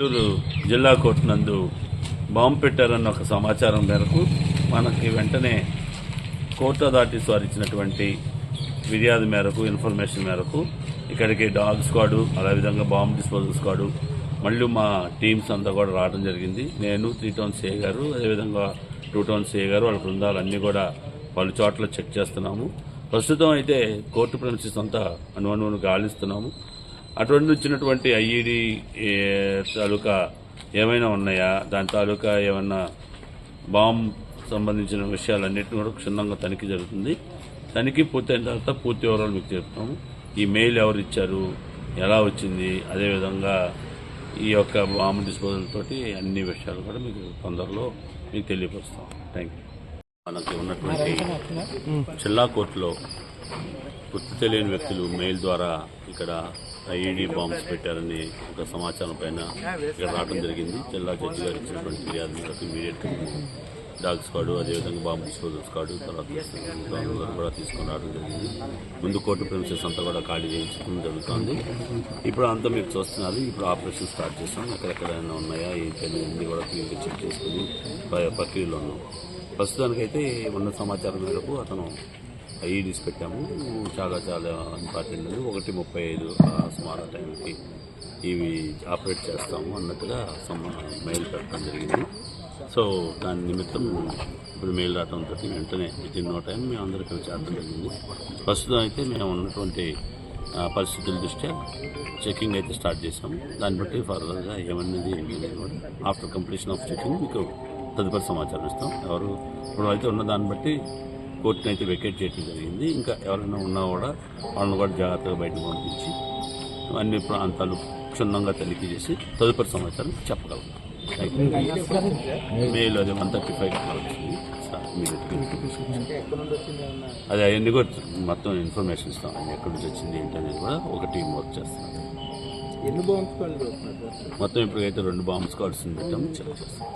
గుంటూరు జిల్లా కోర్టు నందు బాంబు పెట్టారన్న ఒక సమాచారం మేరకు మనకి వెంటనే కోర్టు అథారిటీస్ వారు ఇచ్చినటువంటి ఫిర్యాదు మేరకు ఇన్ఫర్మేషన్ మేరకు ఇక్కడికి డాగ్ స్క్వాడు అదేవిధంగా బాంబు డిస్పోజల్ స్క్వాడు మళ్ళీ మా టీమ్స్ అంతా కూడా రావడం జరిగింది. నేను త్రీ టౌన్ సిఏ గారు అదేవిధంగా టూ టౌన్ సిఏ గారు వాళ్ళ బృందాలు అన్నీ కూడా పలు చోట్ల చెక్ చేస్తున్నాము. ప్రస్తుతం అయితే కోర్టు ప్రిన్సిస్ అంతా అనువనువును గాలిస్తున్నాము. అటువంటి వచ్చినటువంటి ఐఈడి తాలూకా ఏమైనా ఉన్నాయా? దాని తాలూకా ఏమన్నా బాంబ్ సంబంధించిన విషయాలన్నింటినీ కూడా క్షుణ్ణంగా తనిఖీ జరుగుతుంది. తనిఖీ పూర్తయిన తర్వాత పూర్తి వివరాలు మీకు చెప్తాము. ఈ మెయిల్ ఎవరు ఇచ్చారు? ఎలా వచ్చింది? అదేవిధంగా ఈ యొక్క బాంబ్ డిస్పోజల్ తోటి అన్ని విషయాలు కూడా మీకు తొందరలో మీకు తెలియపరుస్తాం. థ్యాంక్ యూ మనకి ఉన్నటువంటి జిల్లా కోర్టులో గుర్తు తెలియని వ్యక్తులు మెయిల్ ద్వారా ఇక్కడ ఐఈడి బాంబ్స్ పెట్టారని ఒక సమాచారం పైన ఇక్కడ రావడం జరిగింది. జిల్లా జడ్జి గారు ఇచ్చినటువంటి ఫిర్యాదు మేరకు ఇమీడియట్గా డాగ్ స్క్వాడ్ అదేవిధంగా బాంబు డిస్పోజల్ స్క్వాడ్ తర్వాత కూడా తీసుకొని రావడం జరిగింది. ముందు కోర్టు ప్రిన్సెస్ అంతా కూడా ఖాళీ చేయించడం జరుగుతుంది. ఇప్పుడు అంతా మీరు చూస్తున్నారు. ఇప్పుడు ఆపరేషన్ స్టార్ట్ చేస్తాం. ఎక్కడెక్కడైనా ఉన్నాయా? ఏంటి అనేది కూడా క్లియర్గా చెక్ చేసుకుని ప్రక్రియలో ఉన్నాం. ప్రస్తుతానికైతే ఉన్న సమాచారం మేరకు అతను ఐఈడీస్ పెట్టాము. చాలా చాలా ఇంపార్టెంట్ అది ఒకటి ముప్పై ఐదు ఆ సుమారు టైంకి ఇవి ఆపరేట్ చేస్తాము అన్నట్టుగా సమ్మ మెయిల్ పెట్టడం జరిగింది. సో దాని నిమిత్తం ఇప్పుడు మెయిల్ రావడంతో వెంటనే విత్ ఇన్ నో టైం మేము అందరికీ చేరడం జరిగింది. ప్రస్తుతం అయితే మేము ఉన్నటువంటి పరిస్థితుల దృష్ట్యా చెకింగ్ అయితే స్టార్ట్ చేసాము దాన్ని బట్టి ఫర్దర్గా ఏమన్నది ఏంటి కూడా ఆఫ్టర్ కంప్లీషన్ ఆఫ్ చెకింగ్ మీకు తదుపరి సమాచారం ఇస్తాం. ఎవరు ఇప్పుడు అయితే ఉన్న దాన్ని బట్టి కోర్టుని అయితే వెకేట్ చేయడం జరిగింది. ఇంకా ఎవరైనా ఉన్నా కూడా వాళ్ళని కూడా జాగ్రత్తగా బయటకు పంపించి అన్ని ప్రాంతాలు క్షుణ్ణంగా తనిఖీ చేసి తదుపరి సమాచారం చెప్పగలం మెయిల్ అది వన్ థర్టీ ఫైవ్ వచ్చింది. అది అవన్నీ కూడా మొత్తం ఇన్ఫర్మేషన్ ఇస్తాం. ఎక్కడి నుంచి వచ్చింది ఏంటి అనేది కూడా ఒక టీం వర్క్ చేస్తాం మొత్తం ఇప్పటికైతే రెండు బాంబ్ స్క్వాడ్స్ పెట్టాము చెక్ చేస్తాం